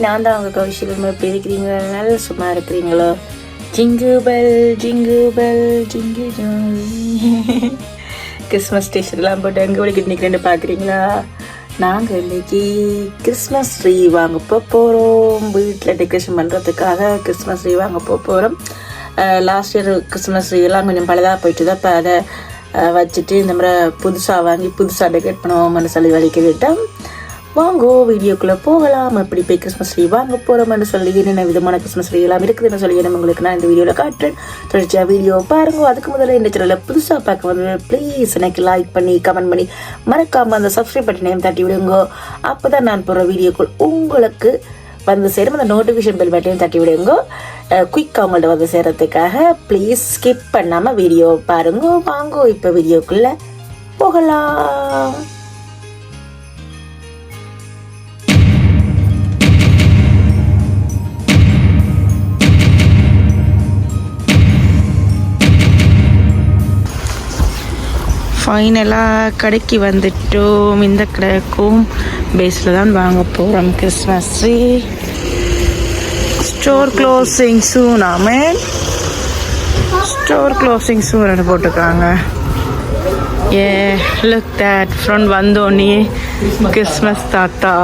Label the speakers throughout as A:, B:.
A: நான் தான் உங்கள் கௌஷியம் எப்படி இருக்கிறீங்க சும்மா இருக்கிறீங்களோ? Jingle bell jingle bell jingle Christmas ஸ்டேஷன்லாம் போட்டு எங்கே வலிக்கிட்டு நிற்கிறேன்னு பார்க்குறீங்களா நாங்கள் இன்னைக்கு கிறிஸ்மஸ் ட்ரீ வாங்க போகிறோம் வீட்டில் டெக்கரேஷன் பண்ணுறதுக்காக கிறிஸ்மஸ் ட்ரீ வாங்க போகிறோம் லாஸ்ட் இயர் கிறிஸ்மஸ் ட்ரீ எல்லாம் கொஞ்சம் பழதாக போயிட்டு தான் இப்போ அதை வச்சுட்டு இந்த மாதிரி புதுசாக வாங்கி புதுசாக டெக்கரேட் பண்ணுவோம்னு சொல்லி வலிக்க விட்டோம் வாங்கோ வீடியோக்குள்ளே போகலாம். எப்படி போய் கிறிஸ்மஸ் ட்ரீ வாங்க போகிறோம்னு சொல்லி என்னென்ன விதமான கிறிஸ்மஸ் ட்ரீ எல்லாம் இருக்குதுன்னு சொல்லி நம்ம உங்களுக்கு நான் இந்த வீடியோவில் காட்டுறேன். தொடர்ச்சியாக வீடியோ பாருங்க. அதுக்கு முதல்ல இந்த சேனலில் புதுசாக பார்க்க வந்து ப்ளீஸ் எனக்கு லைக் பண்ணி கமெண்ட் பண்ணி மறக்காமல் அந்த சப்ஸ்கிரைப் பட்டனையும் தட்டி விடுங்க. அப்போ தான் நான் போகிற வீடியோக்குள் உங்களுக்கு வந்து சேரும். அந்த நோட்டிஃபிகேஷன் பெல் பட்டனையும் தட்டி விடுங்க. குயிக்காக உங்கள்ட்ட வந்து சேர்கிறதுக்காக ப்ளீஸ் ஸ்கிப் பண்ணாமல் வீடியோ பாருங்க. வாங்கோ இப்போ வீடியோக்குள்ளே போகலாம். ஃபைனலாக கடைக்கு வந்துட்டோம். இந்த கடைக்கும் பேஸில் தான் வாங்க போகிறோம் கிறிஸ்மஸ் ட்ரீ ஸ்டோர் க்ளோசிங் சூனாமே ஸ்டோர் க்ளோசிங் சூன்னு போட்டிருக்காங்க. ஏ லுக் தேட் ஃப்ரண்ட் வந்தோடனே கிறிஸ்மஸ் தாத்தா.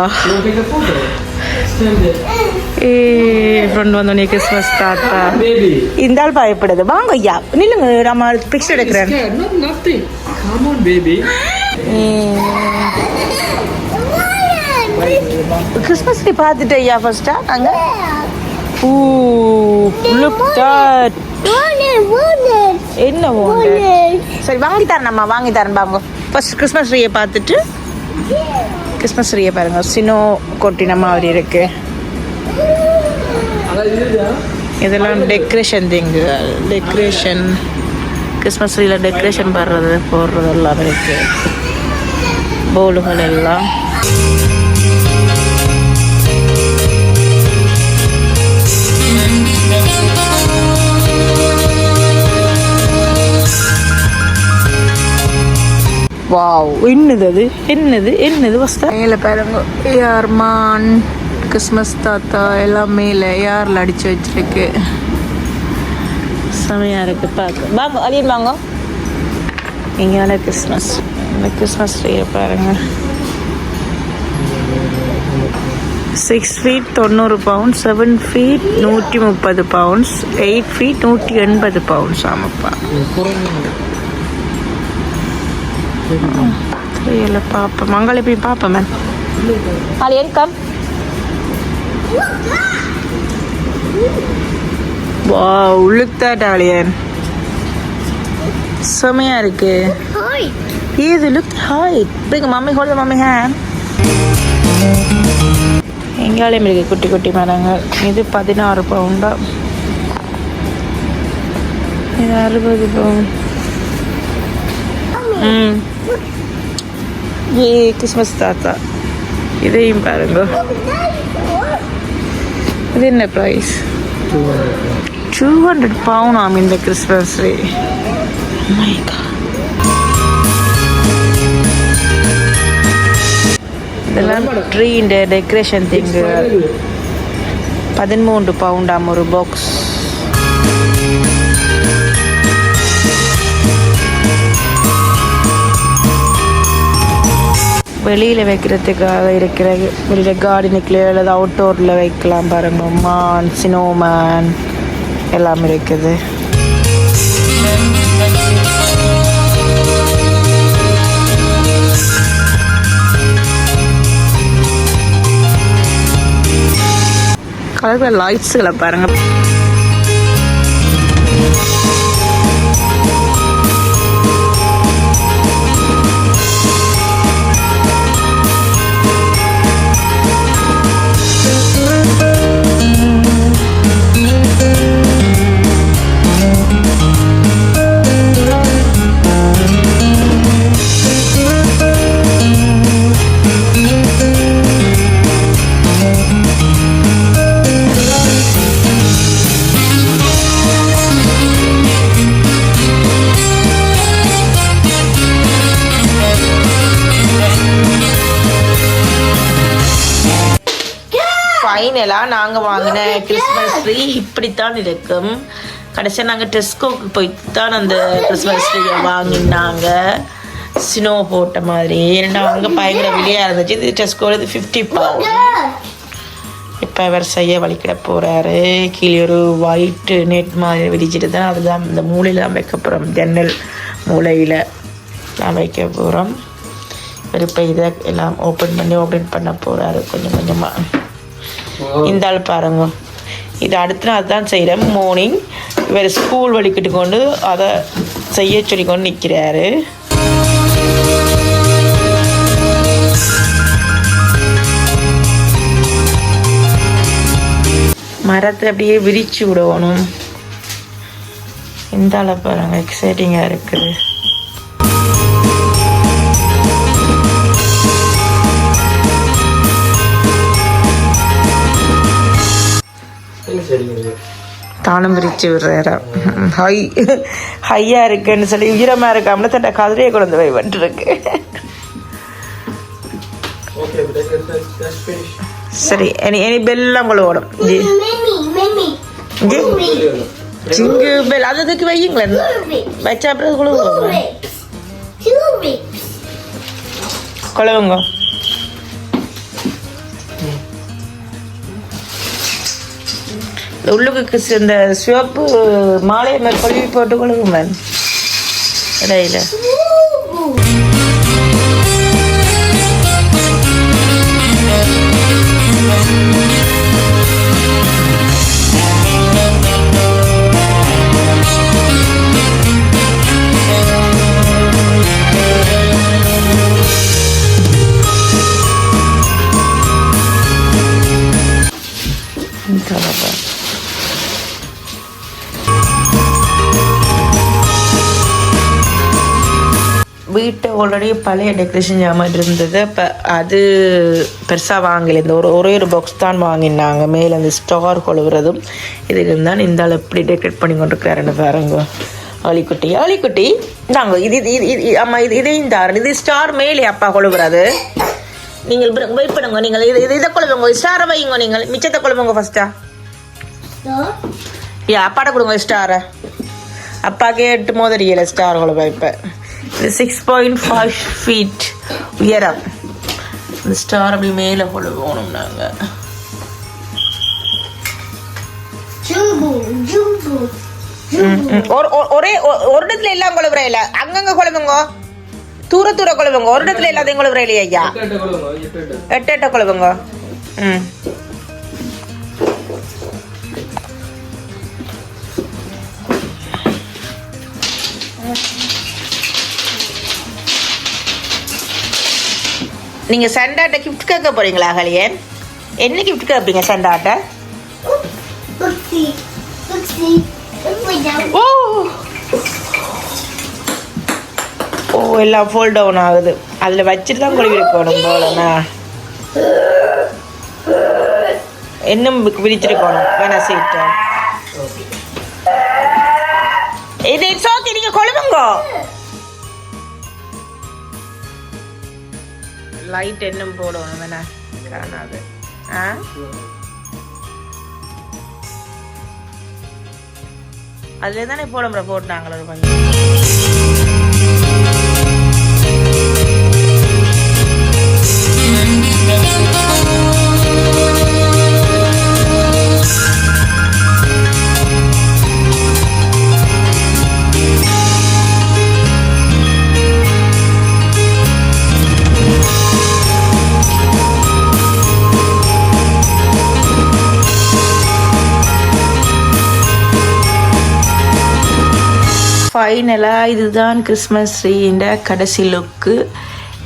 A: ஏ ஃப்ரண்ட் வந்தோடனே கிறிஸ்மஸ் தாத்தா. இந்த ஆள் பயப்படுது. வாங்க ஐயா நில்லுங்க நம்ம பிக்சர் எடுக்கிறேன்.
B: Come on, baby.
A: Christmas tree பார்த்துட்டு ஐயா ஃபர்ஸ்டா அங்க? ஊ லுக் தட் என்ன wonder? சரி வாங்கி தரேன் அம்மா வாங்கி தரேன் பாங்க ஃபர்ஸ்ட் கிறிஸ்மஸ் ட்ரீயை பார்த்துட்டு கிறிஸ்மஸ் ட்ரீயை பாருங்க. சினோ கொட்டின மாதிரி இருக்கு. இதெல்லாம் டெக்கரேஷன் திங்கு டெக்கரேஷன் கிறிஸ்மஸ் ட்ரீல டெக்கரேஷன் பண்ணுறது போடுறது எல்லாம் இருக்கு. போலுகள் எல்லாம் வாவ் என்னது அது? என்னது என்னது வஸ்தா மேலே பாருங்க. ஏஆர்மான் கிறிஸ்மஸ் தாத்தா எல்லாம் மேலே ஏஆரில் அடித்து வச்சிருக்கு. செமையாக இருக்குது பார்க்க வாங்க அழியன் வாங்க. இங்கே கிறிஸ்மஸ் இந்த கிறிஸ்மஸ் ட்ரீயை பாருங்கள் சிக்ஸ் ஃபீட் தொண்ணூறு பவுண்ட்ஸ் செவன் ஃபீட் நூற்றி முப்பது பவுண்ட்ஸ் எயிட் ஃபீட் நூற்றி எண்பது பவுண்ட்ஸ் ஆமாப்பா. தெரியல பாப்பா மங்கள போய் பாப்பா ma'am alien come wow look that alien செமையா இருக்கு. இது லுக் ஹாய் பிரிங்க மம்மி ஹோல்ட மம்மி ஹேண்ட் எங்காலையும் இருக்கு குட்டி குட்டி மரங்கள். இது பதினாறு பவுண்டா? இது அறுபது பவுண்ட் ம். ஏ கிறிஸ்மஸ் தாத்தா. இதையும் பாருங்க. இது என்ன ப்ரைஸ் டூ ஹண்ட்ரட் பவுண்ட் ஆம் இந்த கிறிஸ்மஸ் ட்ரீ மை இதெல்லாம் ட்ரீஇந்த டெக்கரேஷன் திங்கு பதிமூன்று பவுண்டாம் ஒரு பாக்ஸ் வெளியில் வைக்கிறதுக்காக இருக்கிற வெளியில் கார்டனுக்குள்ளே அல்லது அவுட்டோரில் வைக்கலாம் பாருங்க. மான் சினோமேன் எல்லாம் இருக்குது. கலர் கலர் லைட்ஸுகளை பாருங்க. ஃபைனலாக நாங்கள் வாங்கின கிறிஸ்மஸ் ட்ரீ இப்படித்தான் இருக்கும். கடைசியாக நாங்கள் டெஸ்கோக்கு போயிட்டு தான் அந்த கிறிஸ்மஸ் ட்ரீயை வாங்கினாங்க. ஸ்னோ போட்ட மாதிரி. ஏன்னா அங்கே பயங்கர விலையாக இருந்துச்சு. இது டெஸ்கோவில் இது ஃபிஃப்டி பவுண்ட் இப்போ அவர் செய்ய வலிக்கிட போகிறாரு கீழே ஒரு ஒயிட்டு நெட் மாதிரி விரிச்சிட்டு தான் அதுதான் இந்த மூலையில் தான் வைக்க போகிறோம் ஜன்னல் மூலையில் தான் வைக்க போகிறோம் இப்போ இதை எல்லாம் ஓப்பன் பண்ணி ஓப்பன் பண்ண போகிறாரு கொஞ்சம் கொஞ்சமாக இந்த ஆள் பாருங்க. இது அடுத்த நாள் தான் செய்கிறேன் மார்னிங் இவர் ஸ்கூல் வலிக்கிட்டு கொண்டு அதை செய்ய சொல்லி கொண்டு நிற்கிறாரு மரத்தை அப்படியே விரிச்சு விடணும். இந்த அளவு பாருங்க எக்ஸைட்டிங்காக இருக்குது. தானம் விரிச்சு விடுறாரு. ஹை ஹையா இருக்குன்னு சொல்லி உயரமா இருக்காமல தன்னை கதிரையை கொண்டு போய் வந்துருக்கு சரி இனி இனி பெல்லாம் கொள்ள ஓடும் ஜி. ஜி. ஜிங்கு பெல் அது அதுக்கு வையுங்களேன். வச்சா அப்புறம் குழுவுங்க. குழவுங்க. உள்ளுக்கு இந்த சிவப்பு மாலையை மேல் போட்டுக்கொள்ளுங்க போட்டு இடையில. ஆல்ரெடி பழைய டெக்கரேஷன் ஜாமான் இருந்தது. அப்போ அது பெருசாக வாங்கல இந்த ஒரு ஒரே ஒரு பாக்ஸ் தான் வாங்கினாங்க. மேலே அந்த ஸ்டார் கொழுவுறதும். இதுக்கு தான் இந்த ஆள் எப்படி டெக்கரேட் பண்ணி கொண்டிருக்கிறாருன்னு பாருங்க. ஆலிக்குட்டி ஆலிக்குட்டி. இந்தாங்க இது இது இது இது ஆமாம் இது இதையும் தாரன் இது ஸ்டார் மேலே அப்பா கொழுவுறது நீங்கள் வெயிட் பண்ணுங்க. நீங்கள் இது இது இதை கொழுவுங்க. ஸ்டாரை வைங்க நீங்கள். மிச்சத்தை கொழுவுங்க ஃபஸ்ட்டா யா அப்பாட்ட கொடுங்க ஸ்டாரை அப்பாக்கே எட்டு மோதரியல ஸ்டார் கொழுவா இப்போ. சிக்ஸ் பாயிண்ட் ஃபைவ் ஃபீட் உயரம். இந்த ஸ்டார் அப்படி மேலே கொழுவோணும் நாங்கள்
C: jumbo, jumbo.
A: ஒரு ஒரு- இடத்துல எல்லாம் கொழுவுற இல்லை. அங்கங்க கொழுவுங்க தூர தூர கொழுவுங்க ஒரு இடத்துல எல்லாத்தையும் கொழுவுற இல்லையா ஐயா?
B: எட்டு எட்ட
A: கொழுவுங்க ம். நீங்க சண்டாட்ட கிஃப்ட் கேட்க போறீங்களா அகலியன் என்ன கிஃப்ட் கேட்பீங்க சண்டாட்ட. ஓ! ஓ எல்லாம் ஃபோல் டவுன் ஆகுது. அதில் வச்சுட்டு தான் கழுவி போகணும் போலண்ணா இன்னும் விரிச்சிருக்கணும் வேணா சீட்டு. இது இட்ஸ் ஓகே நீங்க கொழுவுங்க லைட் இன்னும் போடணும் வேணா காணாது ஆ? அதுல தானே போட போட்டாங்களோ ஒரு கொஞ்சம் ஃபைனலாக இதுதான் கிறிஸ்மஸ் ட்ரீன்ற கடைசி லுக்கு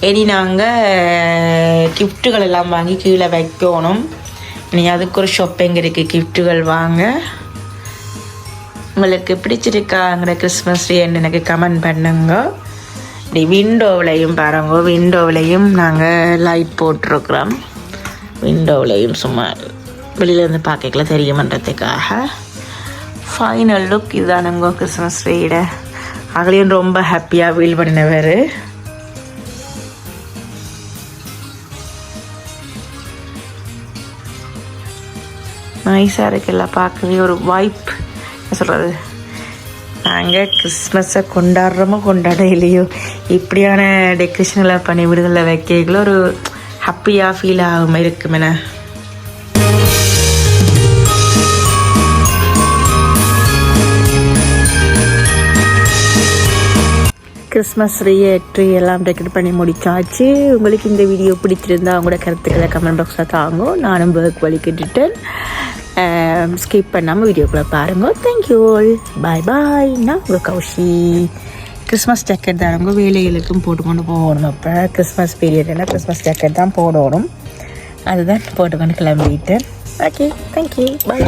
A: இனி நாங்கள் கிஃப்ட்டுகள் எல்லாம் வாங்கி கீழே வைக்கணும். இனி அதுக்கு ஒரு ஷாப்பிங் இருக்குது கிஃப்ட்டுகள் வாங்க. உங்களுக்கு பிடிச்சிருக்காங்கிற கிறிஸ்மஸ் ட்ரீன்னு எனக்கு கமெண்ட் பண்ணுங்க. இப்படி விண்டோவிலையும் பாருங்க. விண்டோவிலையும் நாங்கள் லைட் போட்டிருக்கிறோம். விண்டோவிலையும் சும்மா வெளியிலேருந்து பார்க்கல தெரியுமன்றதுக்காக. ஃபைனல் லுக் இதுதானுங்க கிறிஸ்மஸ் ட்ரீட அகலையும் ரொம்ப ஹாப்பியாக ஃபீல் பண்ணினவர் நைஸாக இருக்குல்ல பார்க்கவே. ஒரு வாய்ப் என்ன சொல்கிறது நாங்கள் கிறிஸ்மஸை கொண்டாடுறோமோ கொண்டாட இல்லையோ இப்படியான டெக்கரேஷன்களை பண்ணி விடுதலை வைக்கிறீங்களோ ஒரு ஹாப்பியாக ஃபீல் ஆகும் இருக்குமென கிறிஸ்மஸ் ட்ரீ ட்ரீ எல்லாம் டெக்கரேட் பண்ணி முடிச்சாச்சு. உங்களுக்கு இந்த வீடியோ பிடிச்சிருந்தா உங்களோட கருத்துக்களை கமெண்ட் பாக்ஸில் தாங்க. நானும் ஒர்க் கேட்டுட்டேன். ஸ்கிப் பண்ணாமல் வீடியோக்குள்ளே பாருங்கள் தேங்க்யூ ஆல் பாய் பாய் நான் உங்கள் கௌஷி. கிறிஸ்மஸ் ஜாக்கெட் தான் உங்கள் வேலைகளுக்கும் போட்டுக்கொண்டு போகணும். அப்போ கிறிஸ்மஸ் பீரியடில் கிறிஸ்மஸ் ஜாக்கெட் தான் போடணும். அதுதான் போட்டுக்கொண்டு கிளம்பிட்டேன். Okay thank you bye